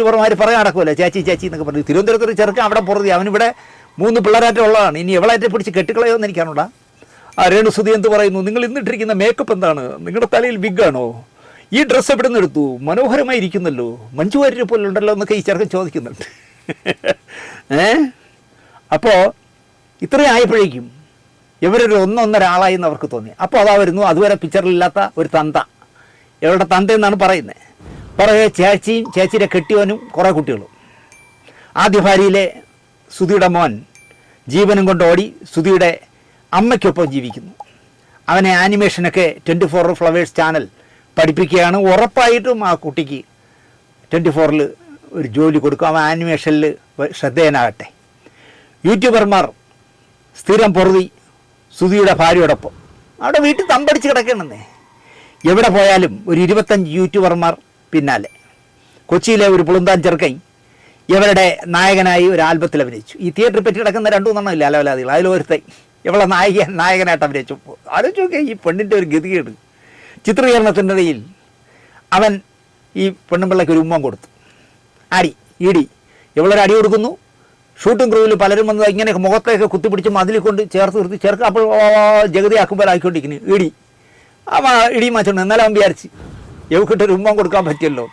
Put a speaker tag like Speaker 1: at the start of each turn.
Speaker 1: യൂട്യൂബർമാർ പറയാൻ നടക്കുമല്ലോ ചേച്ചി ചേച്ചി എന്നൊക്കെ പറഞ്ഞു തിരുവനന്തപുരത്ത് ഒരു ചെറുക്കൻ അവിടെ പുറത്തി അവനിവിടെ മൂന്ന് പിള്ളേരായിട്ട് ഉള്ളതാണ്. ഇനി എവളായിട്ട് പിടിച്ച് കെട്ടിക്കളയോന്ന് എനിക്കാണോടാ ആ രേണുസുതി എന്ത് പറയുന്നു? നിങ്ങൾ ഇന്നിട്ടിരിക്കുന്ന മേക്കപ്പ് എന്താണ്? നിങ്ങളുടെ തലയിൽ വിഗാണോ ഈ ഡ്രസ്സ് എവിടെ നിന്ന് എടുത്തു? മനോഹരമായി ഇരിക്കുന്നല്ലോ. മഞ്ജു പോലെ ഉണ്ടല്ലോ എന്നൊക്കെ ഈ ചെറുക്കൻ ചോദിക്കുന്നുണ്ട്. ഏ? അപ്പോൾ ഇത്രയും ആയപ്പോഴേക്കും ഇവരൊരു ഒന്നൊന്നര ആളായി എന്ന് അവർക്ക് തോന്നി. അപ്പോൾ അതാ വരുന്നു. അതുവരെ പിക്ചറിലില്ലാത്ത ഒരു തന്ത. ഇവരുടെ തന്ത എന്നാണ് പറയുന്നത് പുറകെ ചേച്ചിയും ചേച്ചിയുടെ കെട്ടിയവനും കുറേ കുട്ടികളും. ആദ്യ ഭാര്യയിലെ സുധിയുടെ മോൻ ജീവനും കൊണ്ട് ഓടി സുധിയുടെ അമ്മയ്ക്കൊപ്പം ജീവിക്കുന്നു. അവനെ ആനിമേഷനൊക്കെ ട്വന്റി ഫോർ ഫ്ലവേഴ്സ് ചാനൽ പഠിപ്പിക്കുകയാണ്. ഉറപ്പായിട്ടും ആ കുട്ടിക്ക് ട്വന്റി ഫോറിൽ ഒരു ജോലി കൊടുക്കും. അവൻ ആനിമേഷനിൽ ശ്രദ്ധേയനാകട്ടെ. യൂട്യൂബർമാർ സ്ഥിരം പൊറുതി സുധിയുടെ ഭാര്യയോടൊപ്പം. അവിടെ വീട്ടിൽ തമ്പടിച്ച് കിടക്കണമെന്നേ. എവിടെ പോയാലും ഒരു ഇരുപത്തഞ്ച് യൂട്യൂബർമാർ പിന്നാലെ. കൊച്ചിയിലെ ഒരു പുളുന്താൻ ചെറുക്കൈ ഇവരുടെ നായകനായി ഒരു ആൽബത്തിൽ അഭിനയിച്ചു. ഈ തിയേറ്ററിൽ പറ്റി കിടക്കുന്ന രണ്ടു മൂന്നെണ്ണം ഇല്ല അലവലാദികൾ? അതിലൊരുത്തെ ഇവളെ നായിക നായകനായിട്ട് അഭിനയിച്ചു. ആലോചിച്ച് നോക്കിയാൽ ഈ പെണ്ണിന്റെ ഒരു ഗതികേട്. ചിത്രീകരണത്തിന്റെ ഇടയിൽ അവൻ ഈ പെണ്ണുമ്പിള്ളയ്ക്ക് ഒരു ഉമ്മം കൊടുത്തു. അടി ഇടി ഇവളൊരു അടി കൊടുക്കുന്നു. ഷൂട്ടിംഗ് ക്രൂവിൽ പലരും വന്ന് ഇങ്ങനെ മുഖത്തേക്ക് കുത്തിപ്പിടിച്ച് മതിലിൽ കൊണ്ട് ചേർത്ത് നിർത്തി ചേർക്കുക അപ്പോൾ ജഗതി ആക്കുമ്പോഴായിക്കൊണ്ടിരിക്കുന്നു ഇടി അവ ഇടി മാറ്റുന്നു എന്നാലും അവൻ വിചാരിച്ച് എവക്കിട്ടൊരു ഉമ്മം കൊടുക്കാൻ പറ്റിയല്ലോ?